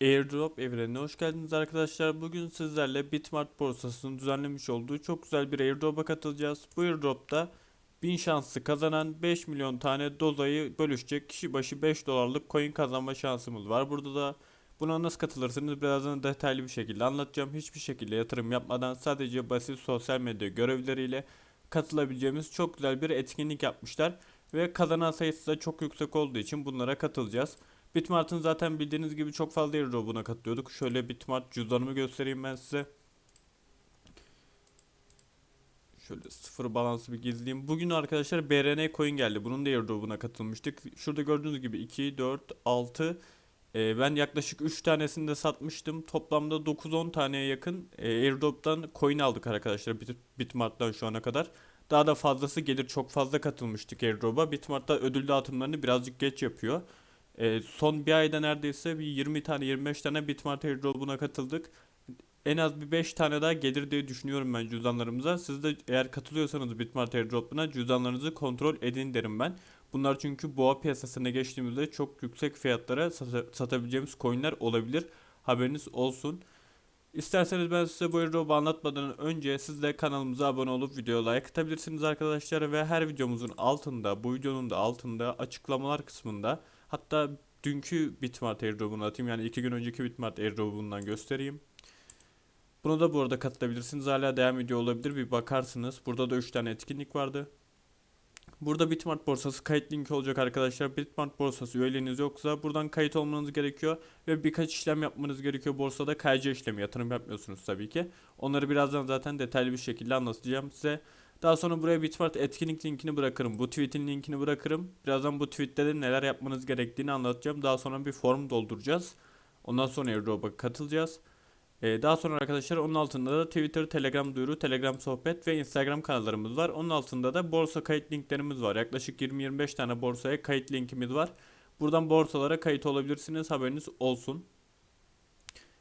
Airdrop evrenine hoş geldiniz arkadaşlar. Bugün sizlerle Bitmart borsasının düzenlemiş olduğu çok güzel bir airdrop'a katılacağız. Bu airdrop'ta 1000 şanslı kazanan 5 milyon tane dozayı bölüşecek kişi başı 5 dolarlık coin kazanma şansımız var. Burada da buna nasıl katılırsınız birazdan detaylı bir şekilde anlatacağım. Hiçbir şekilde yatırım yapmadan sadece basit sosyal medya görevleriyle katılabileceğimiz çok güzel bir etkinlik yapmışlar. Ve kazanan sayısı da çok yüksek olduğu için bunlara katılacağız. Bitmart'ın zaten bildiğiniz gibi çok fazla airdrop'una katılıyorduk. Şöyle Bitmart cüzdanımı göstereyim ben size. Şöyle sıfır balansı bir gizleyeyim. Bugün arkadaşlar BRN coin geldi. Bunun da airdrop'una katılmıştık. Şurada gördüğünüz gibi 2, 4, 6 e, ben yaklaşık 3 tanesini de satmıştım. Toplamda 9-10 taneye yakın e, airdrop'tan coin aldık arkadaşlar Bit Bitmart'tan şu ana kadar. Daha da fazlası gelir. Çok fazla katılmıştık airdrop'a. Bitmart'ta ödül dağıtımlarını birazcık geç yapıyor. E, son bir ayda neredeyse bir 20 tane 25 tane Bitmart airdrop'una katıldık. En az bir 5 tane daha gelir diye düşünüyorum ben cüzdanlarımıza. Siz de eğer katılıyorsanız Bitmart airdrop'una cüzdanlarınızı kontrol edin derim ben. Bunlar çünkü boğa piyasasına geçtiğimizde çok yüksek fiyatlara sata- satabileceğimiz coinler olabilir. Haberiniz olsun. İsterseniz ben size bu airdrop'u anlatmadan önce siz de kanalımıza abone olup videoya like atabilirsiniz arkadaşlar ve her videomuzun altında bu videonun da altında açıklamalar kısmında hatta dünkü Bitmart airdrop'unu atayım yani iki gün önceki Bitmart airdrop'undan göstereyim. Buna da bu arada katılabilirsiniz. Hala devam ediyor olabilir. Bir bakarsınız. Burada da 3 tane etkinlik vardı. Burada Bitmart borsası kayıt linki olacak arkadaşlar. Bitmart borsası üyeliğiniz yoksa buradan kayıt olmanız gerekiyor ve birkaç işlem yapmanız gerekiyor. Borsada KC işlemi yatırım yapmıyorsunuz tabii ki. Onları birazdan zaten detaylı bir şekilde anlatacağım size. Daha sonra buraya Bitmart etkinlik linkini bırakırım. Bu tweetin linkini bırakırım. Birazdan bu tweette de neler yapmanız gerektiğini anlatacağım. Daha sonra bir form dolduracağız. Ondan sonra airdrop'a katılacağız. Ee, daha sonra arkadaşlar onun altında da Twitter, Telegram duyuru, Telegram sohbet ve Instagram kanallarımız var. Onun altında da borsa kayıt linklerimiz var. Yaklaşık 20-25 tane borsaya kayıt linkimiz var. Buradan borsalara kayıt olabilirsiniz. Haberiniz olsun.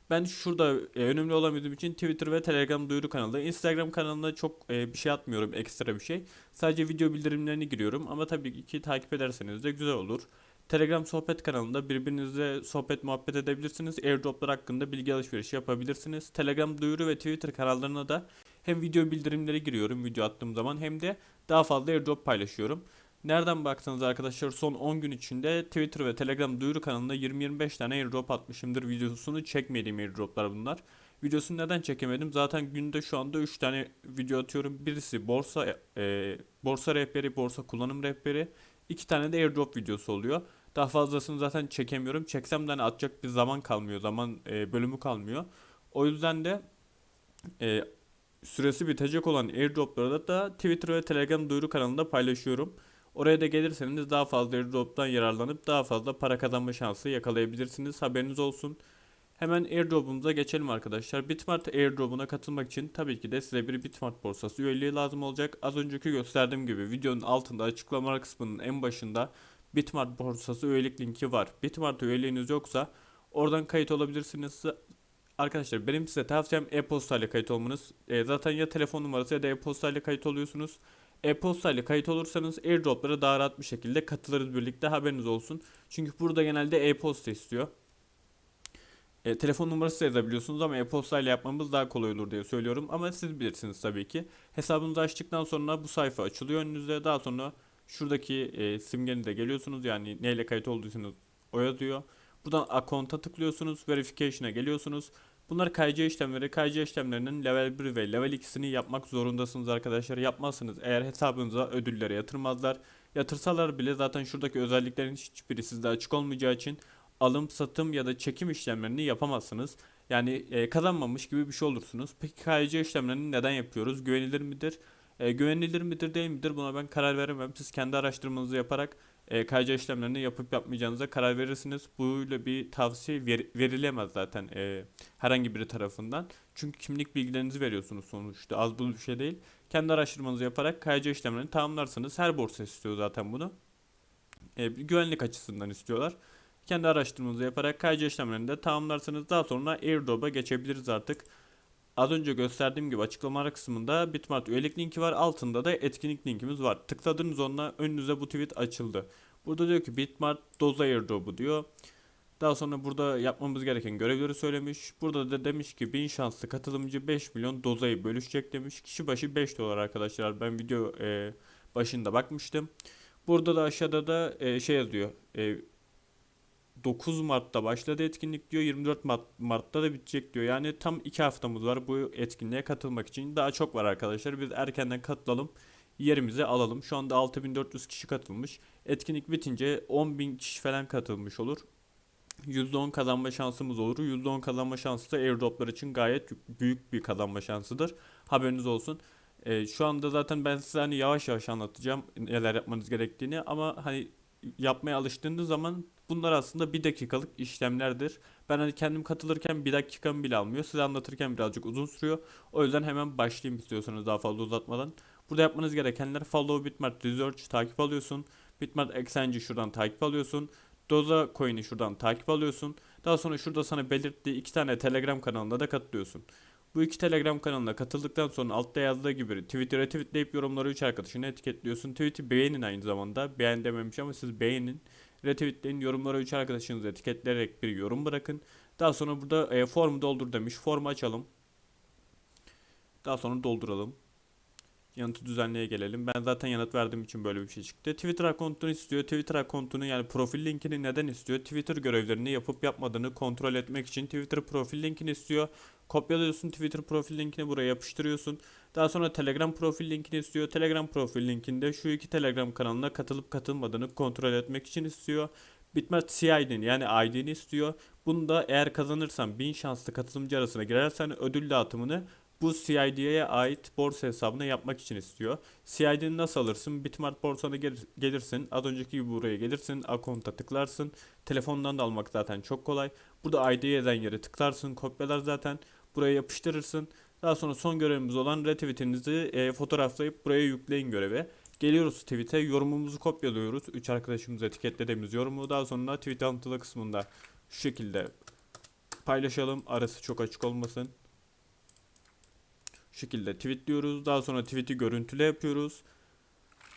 Ben şurada e, önemli bizim için Twitter ve Telegram duyuru kanalı. Instagram kanalına çok e, bir şey atmıyorum ekstra bir şey. Sadece video bildirimlerini giriyorum ama tabii ki takip ederseniz de güzel olur. Telegram sohbet kanalında birbirinizle sohbet muhabbet edebilirsiniz. Airdroplar hakkında bilgi alışverişi yapabilirsiniz. Telegram duyuru ve Twitter kanallarına da hem video bildirimleri giriyorum video attığım zaman hem de daha fazla airdrop paylaşıyorum. Nereden baksanız arkadaşlar son 10 gün içinde Twitter ve Telegram duyuru kanalında 20-25 tane airdrop atmışımdır. Videosunu çekmediğim airdroplar bunlar. Videosunu neden çekemedim? Zaten günde şu anda 3 tane video atıyorum. Birisi borsa e, borsa rehberi, borsa kullanım rehberi. 2 tane de airdrop videosu oluyor. Daha fazlasını zaten çekemiyorum. Çeksem de hani atacak bir zaman kalmıyor. Zaman e, bölümü kalmıyor. O yüzden de e, süresi bitecek olan airdropları da Twitter ve Telegram duyuru kanalında paylaşıyorum. Oraya da gelirseniz daha fazla airdrop'tan yararlanıp daha fazla para kazanma şansı yakalayabilirsiniz. Haberiniz olsun. Hemen airdrop'umuza geçelim arkadaşlar. Bitmart airdrop'una katılmak için tabii ki de size bir Bitmart borsası üyeliği lazım olacak. Az önceki gösterdiğim gibi videonun altında açıklamalar kısmının en başında Bitmart borsası üyelik linki var. Bitmart üyeliğiniz yoksa oradan kayıt olabilirsiniz. Arkadaşlar benim size tavsiyem e-posta ile kayıt olmanız. E, zaten ya telefon numarası ya da e-posta ile kayıt oluyorsunuz. E-posta ile kayıt olursanız airdroplara daha rahat bir şekilde katılırız birlikte haberiniz olsun. Çünkü burada genelde e-posta istiyor. E, telefon numarası da yazabiliyorsunuz ama e-posta ile yapmamız daha kolay olur diye söylüyorum. Ama siz bilirsiniz tabii ki. Hesabınızı açtıktan sonra bu sayfa açılıyor önünüzde. Daha sonra şuradaki e, simgenize geliyorsunuz. Yani neyle kayıt olduysanız o yazıyor. Buradan account'a tıklıyorsunuz. Verification'a geliyorsunuz. Bunlar KYC işlemleri. KYC işlemlerinin level 1 ve level 2'sini yapmak zorundasınız arkadaşlar. Yapmazsınız eğer hesabınıza ödüllere yatırmazlar. Yatırsalar bile zaten şuradaki özelliklerin hiçbiri sizde açık olmayacağı için alım, satım ya da çekim işlemlerini yapamazsınız. Yani e, kazanmamış gibi bir şey olursunuz. Peki KYC işlemlerini neden yapıyoruz? Güvenilir midir? E, güvenilir midir değil midir buna ben karar veremem. Siz kendi araştırmanızı yaparak e, KYC işlemlerini yapıp yapmayacağınıza karar verirsiniz. Böyle bir tavsiye ver- verilemez zaten e, herhangi biri tarafından. Çünkü kimlik bilgilerinizi veriyorsunuz sonuçta az buz bir şey değil. Kendi araştırmanızı yaparak KYC işlemlerini tamamlarsanız her borsa istiyor zaten bunu. E, güvenlik açısından istiyorlar. Kendi araştırmanızı yaparak KYC işlemlerini de tamamlarsanız daha sonra airdrop'a geçebiliriz artık. Az önce gösterdiğim gibi açıklamalar kısmında Bitmart üyelik linki var. Altında da etkinlik linkimiz var. Tıkladığınız onunla önünüze bu tweet açıldı. Burada diyor ki Bitmart Doza Airdrop'u diyor. Daha sonra burada yapmamız gereken görevleri söylemiş. Burada da demiş ki 1000 şanslı katılımcı 5 milyon dozayı bölüşecek demiş. Kişi başı 5 dolar arkadaşlar. Ben video e, başında bakmıştım. Burada da aşağıda da e, şey yazıyor. E, 9 Mart'ta başladı etkinlik diyor. 24 Mart, Mart'ta da bitecek diyor. Yani tam 2 haftamız var bu etkinliğe katılmak için. Daha çok var arkadaşlar. Biz erkenden katılalım. Yerimizi alalım. Şu anda 6400 kişi katılmış. Etkinlik bitince 10.000 kişi falan katılmış olur. %10 kazanma şansımız olur. %10 kazanma şansı da airdroplar için gayet büyük bir kazanma şansıdır. Haberiniz olsun. Ee, şu anda zaten ben size hani yavaş yavaş anlatacağım neler yapmanız gerektiğini ama hani yapmaya alıştığınız zaman bunlar aslında bir dakikalık işlemlerdir. Ben hani kendim katılırken bir dakikamı bile almıyor. Size anlatırken birazcık uzun sürüyor. O yüzden hemen başlayayım istiyorsanız daha fazla uzatmadan. Burada yapmanız gerekenler follow bitmart research takip alıyorsun. Bitmart exchange'i şuradan takip alıyorsun. Doza coin'i şuradan takip alıyorsun. Daha sonra şurada sana belirttiği iki tane Telegram kanalına da katılıyorsun. Bu iki Telegram kanalına katıldıktan sonra altta yazdığı gibi Twitter'e retweetleyip yorumları 3 arkadaşını etiketliyorsun. Tweet'i beğenin aynı zamanda. Beğen dememiş ama siz beğenin. Retweetleyin yorumlara 3 arkadaşınızı etiketleyerek bir yorum bırakın. Daha sonra burada e, formu doldur demiş. Formu açalım. Daha sonra dolduralım. Yanıtı düzenleye gelelim. Ben zaten yanıt verdiğim için böyle bir şey çıktı. Twitter akontunu istiyor. Twitter akontunu yani profil linkini neden istiyor? Twitter görevlerini yapıp yapmadığını kontrol etmek için Twitter profil linkini istiyor. Kopyalıyorsun Twitter profil linkini buraya yapıştırıyorsun. Daha sonra Telegram profil linkini istiyor. Telegram profil linkinde şu iki Telegram kanalına katılıp katılmadığını kontrol etmek için istiyor. Bitmart CID'ni yani ID'ni istiyor. Bunu da eğer kazanırsan 1000 şanslı katılımcı arasına girersen ödül dağıtımını bu CID'ye ait borsa hesabına yapmak için istiyor. CID'ni nasıl alırsın? Bitmart borsana gel- gelirsin. Az önceki gibi buraya gelirsin. Akonta tıklarsın. Telefondan da almak zaten çok kolay. Burada yazan yere tıklarsın. Kopyalar zaten. Buraya yapıştırırsın. Daha sonra son görevimiz olan retweetinizi e, fotoğraflayıp buraya yükleyin görevi. Geliyoruz tweet'e yorumumuzu kopyalıyoruz. 3 arkadaşımız etiketlediğimiz yorumu daha sonra tweet alıntılı kısmında şu şekilde paylaşalım. Arası çok açık olmasın. Şekilde tweetliyoruz. Daha sonra tweet'i görüntüle yapıyoruz.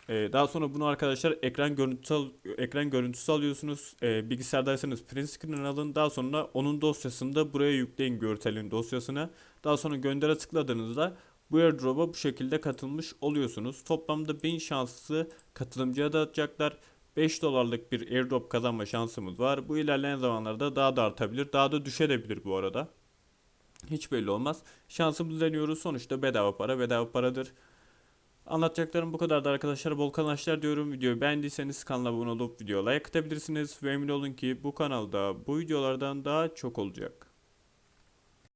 Ee, daha sonra bunu arkadaşlar ekran görüntüsü al- ekran görüntüsü alıyorsunuz. Ee, bilgisayardaysanız print screen alın. Daha sonra onun dosyasını da buraya yükleyin görselin dosyasına. Daha sonra göndere tıkladığınızda bu airdrop'a bu şekilde katılmış oluyorsunuz. Toplamda 1000 şanslı katılımcıya dağıtacaklar. 5 dolarlık bir airdrop kazanma şansımız var. Bu ilerleyen zamanlarda daha da artabilir. Daha da düşebilir bu arada. Hiç belli olmaz. Şansımızı deniyoruz. Sonuçta bedava para bedava paradır. Anlatacaklarım bu kadardı arkadaşlar. Bol kazançlar diyorum. Videoyu beğendiyseniz kanala abone olup videoya like atabilirsiniz. Ve emin olun ki bu kanalda bu videolardan daha çok olacak.